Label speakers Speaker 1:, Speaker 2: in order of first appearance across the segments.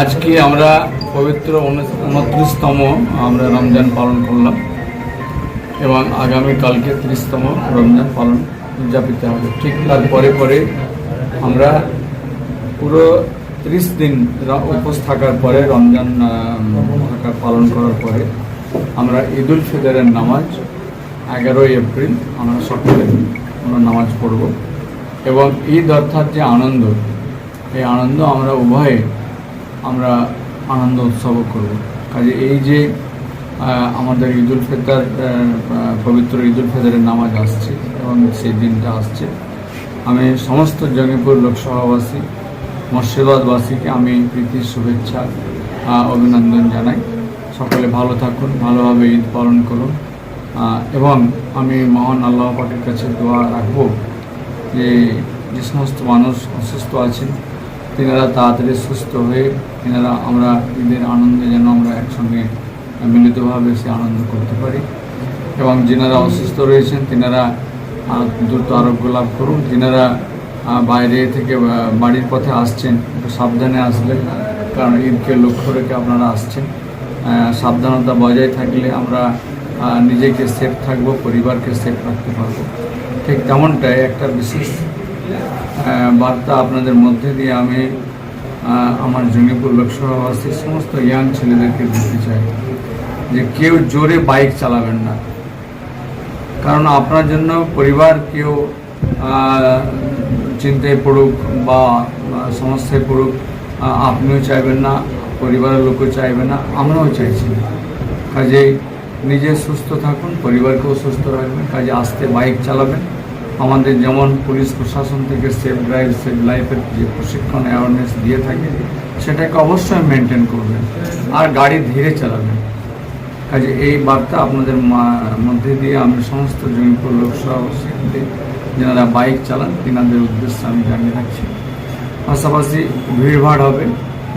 Speaker 1: আজকে আমরা পবিত্র উনত্রিশতম আমরা রমজান পালন করলাম এবং আগামী কালকে ত্রিশতম রমজান পালন উদযাপিত হবে। ঠিক তার পরে পরে আমরা পুরো ত্রিশ দিন উপোস থাকার পরে, রমজান থাকা পালন করার পরে আমরা ঈদ উল ফিতরের নামাজ এগারোই এপ্রিল আমরা সকালে আমরা নামাজ পড়ব এবং ঈদ অর্থাৎ যে আনন্দ, এই আনন্দ আমরা উভয়ে আমরা আনন্দ উৎসব করব। কাজে এই যে আমাদের ঈদ উল ফিতর পবিত্র ঈদ উল ফিতরের নামাজ আসছে এবং সেই দিনটা আসছে। আমি সমস্ত জঙ্গিপুর লোকসভাবাসী, মুর্শিদাবাদবাসীকে আমি প্রীতির শুভেচ্ছা অভিনন্দন জানাই। সকলে ভালো থাকুন, ভালোভাবে ঈদ পালন করুন। এবং আমি মহান আল্লাহ পাকের কাছে দোয়া রাখব যে যে সমস্ত মানুষ অসুস্থ আছেন তিনারা তাড়াতাড়ি সুস্থ হয়ে তিনারা আমরা ঈদের আনন্দে যেন আমরা একসঙ্গে মিলিতভাবে সে আনন্দ করতে পারি। এবং যিনারা অসুস্থ রয়েছেন, তিনারা দ্রুত আরোগ্য লাভ করুন। যিনারা বাইরে থেকে বাড়ির পথে আসছেন। একটু সাবধানে আসবেন, কারণ ঈদকে লক্ষ্য রেখে আপনারা আসছেন। সাবধানতা বজায় থাকলে আমরা নিজেকে সেফ থাকব, পরিবারকে সেফ রাখতে পারব। ঠিক তেমনটাই একটা বিশেষ বার্তা আপনাদের মধ্যে দিয়ে আমি আমার জঙ্গিপুর লোকসভাবাসীর সমস্ত ইয়াং ছেলেদেরকে দিতে চাই যে কেউ জোরে বাইক চালাবেন না। কারণ আপনার জন্য পরিবার কেউ চিন্তায় পড়ুক বা সমস্যায় পড়ুক আপনিও চাইবেন না, পরিবারের লোকও চাইবে না আমরাও চাইছি না। কাজেই নিজে সুস্থ থাকুন, পরিবারকেও সুস্থ রাখবেন, কাজে আসতে বাইক চালাবেন। আমাদের যেমন পুলিশ প্রশাসন থেকে সেফ ড্রাইভ, সেফ লাইফের যে প্রশিক্ষণ অ্যাওয়ারনেস দিয়ে থাকে, সেটাকে অবশ্যই মেনটেন করবেন আর গাড়ি ধীরে চালাবেন। কাজে এই বার্তা আপনাদের মধ্যে দিয়ে আমি সমস্ত জমিপুর লোকসভাবাসীকে যেনারা বাইক চালান, তেনাদের উদ্দেশ্যে আমি জানিয়ে রাখছি। পাশাপাশি ভিড়ভাড় হবে,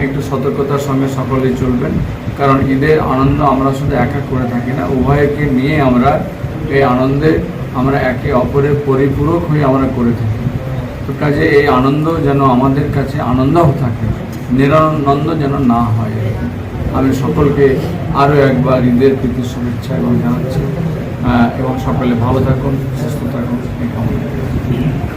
Speaker 1: একটু সতর্কতার সঙ্গে সকলেই চলবেন, কারণ ঈদের আনন্দ আমরা শুধু একা করে থাকি না, উভয়কে নিয়ে আমরা এই আনন্দে আমরা একে অপরের পরিপূরক হয়ে আমরা করে থাকি তো কাজে এই আনন্দ যেন আমাদের কাছে আনন্দ থাকে, নিরানন্দ যেন না হয় আমি সকলকে আরও একবার ঈদের প্রীতি শুভেচ্ছা এবং জানাচ্ছি এবং সকলে ভালো থাকুন, সুস্থ থাকুন, এই কামনা।